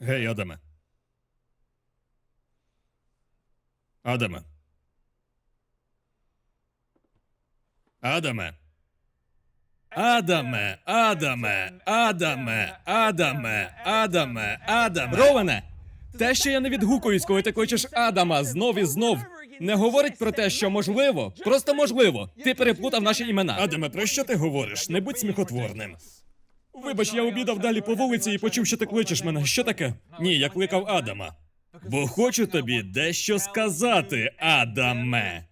Гей, Адаме. Адаме. Адаме. Адаме, Адаме, Адаме, Адаме, Адаме, Адаме. Роване! Те, що я не відгукуюсь, коли ти кличеш Адама знов і знов, не говорить про те, що можливо, просто можливо. Ти переплутав наші імена. Адаме, про що ти говориш? Не будь сміхотворним. Вибач, я обідав далі по вулиці і почув, що ти кличеш мене. Що таке? Ні, я кликав Адама. Бо хочу тобі дещо сказати, Адаме.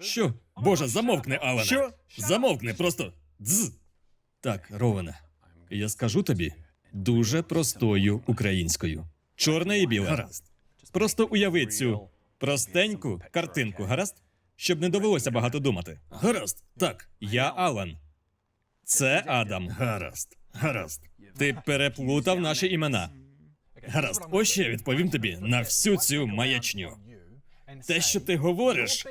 Що? Боже, замовкни, Алане. Що? Замовкни, просто дз. Так, Роване, я скажу тобі дуже простою українською. Чорне і біле. Гаразд. Просто уяви цю простеньку картинку, гаразд? Щоб не довелося багато думати. Гаразд, так. Я Алан. Це Адам. Гаразд. Гаразд. Ти переплутав наші імена. Гаразд. Ось ще я відповім тобі на всю цю маячню. Те, що ти говориш,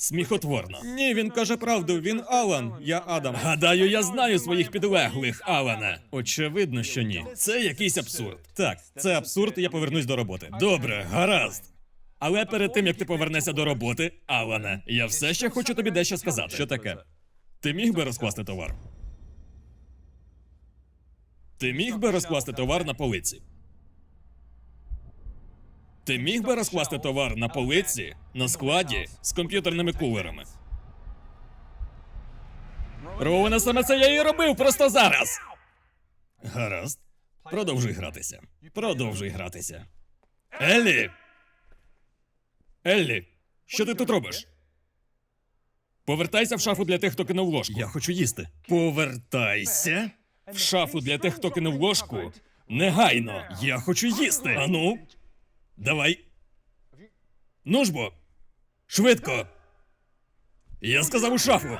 сміхотворно. Ні, він каже правду. Він Алан. Я Адам. Гадаю, я знаю своїх підлеглих, Алане. Очевидно, що ні. Це якийсь абсурд. Так, це абсурд, я повернусь до роботи. Добре, гаразд. Але перед тим як ти повернешся до роботи, Алане, я все ще хочу тобі дещо сказати. Що таке? Ти міг би розкласти товар? Ти міг би розкласти товар на полиці? Ти міг би розкласти товар на полиці на складі з комп'ютерними кулерами? Роване, саме це я і робив просто зараз. Гаразд. Продовжуй гратися. Продовжуй гратися. Еллі! Еллі, що ти тут робиш? Повертайся в шафу для тих, хто кинув ложку. Я хочу їсти. Повертайся в шафу для тих, хто кинув ложку. Негайно. Я хочу їсти. Ану. Давай. Ну ж бо. Швидко. Я сказав у шафу.